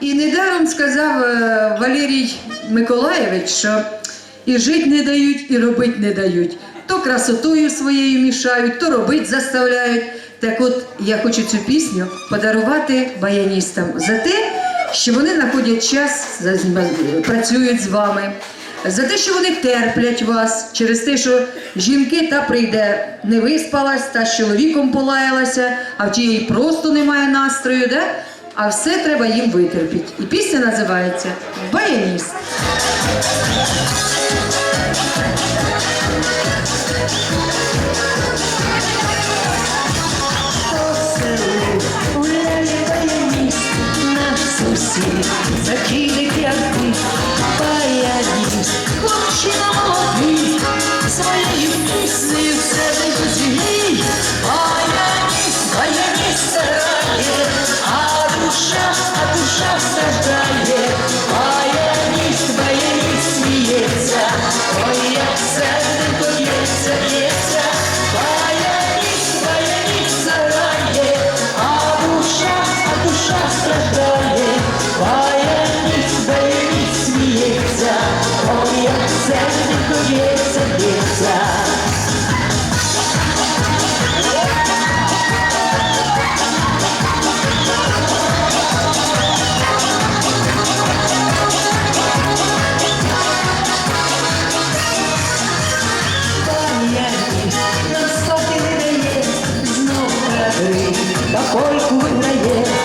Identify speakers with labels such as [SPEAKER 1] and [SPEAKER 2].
[SPEAKER 1] І недаром сказав е, Валерій Миколаєвич, що і жити не дають, і робити не дають. То красотою своєю мішають, то робити заставляють. Так от я хочу цю пісню подарувати баяністам за те, що вони знаходять час, працюють з вами, за те, що вони терплять вас, через те, що жінки та прийде, не виспалась, та з чоловіком полаялася, а в тієї просто немає настрою, да? А все треба їм витерпіти. І пісня називається Баяніст.
[SPEAKER 2] Закидик який баяніст, хлопчина молодий, своєю піснею все страждає, а я ніч твоя ніч сміється, ой, як серденько б'ється, а я ніч твоя ніч заграє, а душа, а душа страждає. Польку виграє.